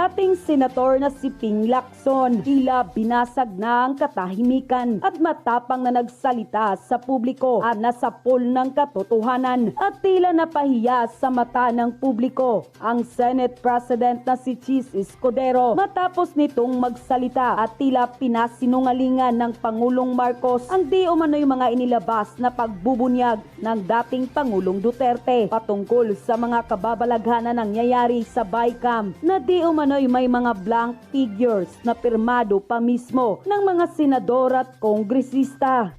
dating senator na si Ping Lacson. Tila binasag na ang katahimikan at matapang na nagsalita sa publiko at nasa pool ng katotohanan at tila napahiya sa mata ng publiko ang Senate President na si Chis Escudero matapos nitong magsalita at tila pinasinungalingan ng Pangulong Marcos ang di umano'y mga inilabas na pagbubunyag ng dating Pangulong Duterte patungkol sa mga kababalaghan na nangyayari sa BICAM na di umano'y may mga blank figures na pirmado pa mismo ng mga senador at kongresista.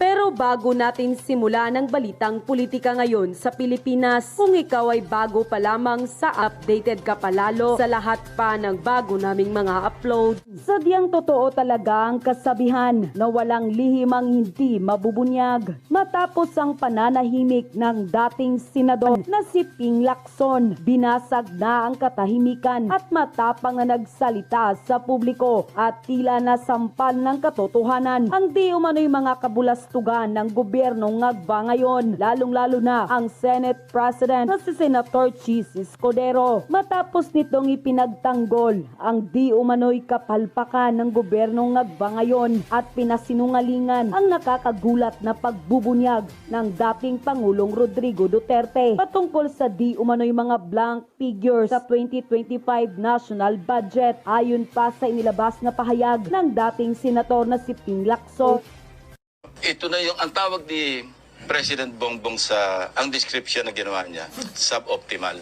Pero bago natin simulan ang balitang politika ngayon sa Pilipinas, kung ikaw ay bago pa lamang sa updated ka palalo sa lahat pa ng bago naming mga upload. Sadyang totoo talaga ang kasabihan na walang lihim ang hindi mabubunyag. Matapos ang pananahimik ng dating senador na si Ping Lacson, binasag na ang katahimikan at matapang na nagsalita sa publiko at tila nasampal ng katotohanan ang di umano'y mga kabulastugan ng gobyerno ngagba ngayon, lalong-lalo na ang Senate President na si Senator Chis Escudero. Matapos nitong ipinagtanggol ang di umano'y kapalpakan ng gobyerno ngagba ngayon at pinasinungalingan ang nakakagulat na pagbubunyag ng dating Pangulong Rodrigo Duterte patungkol sa di umano'y mga blank figures sa 2025 national budget ayon pa sa inilabas na pahayag ng dating senator na si Ping Lacson. Ito na yung ang tawag ni President Bongbong sa ang description na ginawa niya, suboptimal.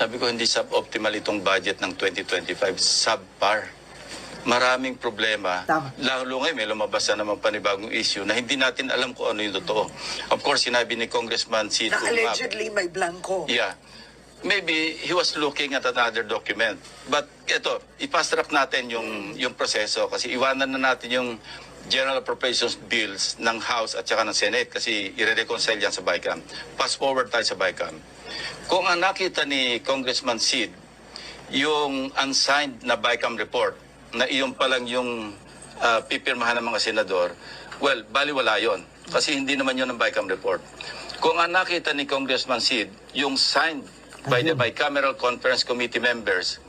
Sabi ko hindi suboptimal itong budget ng 2025, subpar. Maraming problema. Tama. Lalo ngayon may lumabas na naman panibagong issue na hindi natin alam kung ano yung totoo. Of course, sinabi ni Congressman Sid Na allegedly may blanco. Yeah. Maybe he was looking at another document. But ito, i-fast track natin yung, yung proseso kasi iwanan na natin yung General Appropriations Bills ng House at saka ng Senate kasi i-reconcile yan sa BICAM. Fast forward tayo sa BICAM. Kung ang nakita ni Congressman Sid, yung unsigned na BICAM report na iyon pa lang yung ah, pipirmahan ng mga senador, well, baliwala yon kasi hindi naman yun ang BICAM report. Kung ang nakita ni Congressman Sid, yung signed by the bicameral conference committee members